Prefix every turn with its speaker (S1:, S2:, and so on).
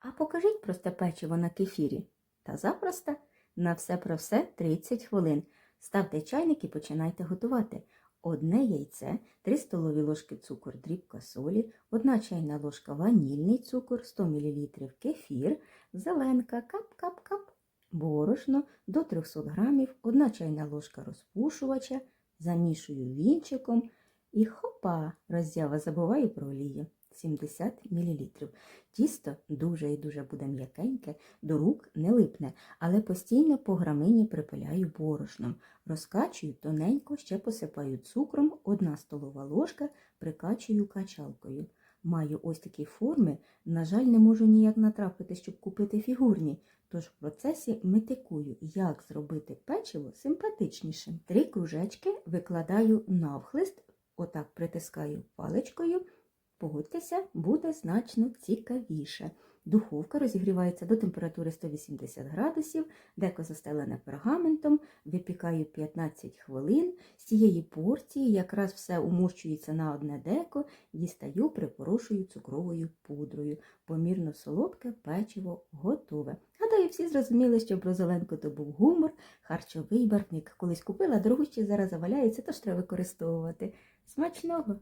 S1: А покажіть просте печиво на кефірі. Та запросто. На все про все 30 хвилин. Ставте чайник і починайте готувати. Одне яйце, 3 столові ложки цукор, дрібка солі, 1 чайна ложка ванільний цукор, 100 мл кефір, зеленка, кап-кап-кап, борошно до 300 грамів, 1 чайна ложка розпушувача, замішую вінчиком і хопа, роззява, забуваю про олію. 70 мл. Тісто дуже і дуже буде м'якеньке, до рук не липне, але постійно по грамині припиляю борошном. Розкачую тоненько, ще посипаю цукром, 1 столова ложка, прикачую качалкою. Маю ось такі форми, на жаль, не можу ніяк натрапити, щоб купити фігурні. Тож в процесі метикую, як зробити печиво симпатичнішим. Три кружечки викладаю навхлист, отак притискаю паличкою. Погодьтеся, буде значно цікавіше. Духовка розігрівається до температури 180 градусів, деко застелене пергаментом, випікаю 15 хвилин. З цієї порції якраз все умощується на одне деко, дістаю, припорошую цукровою пудрою. Помірно солодке печиво готове. Гадаю, всі зрозуміли, що брозоленко то був гумор, харчовий барвник. Колись купила, дорогущі зараз заваляється, тож треба використовувати. Смачного!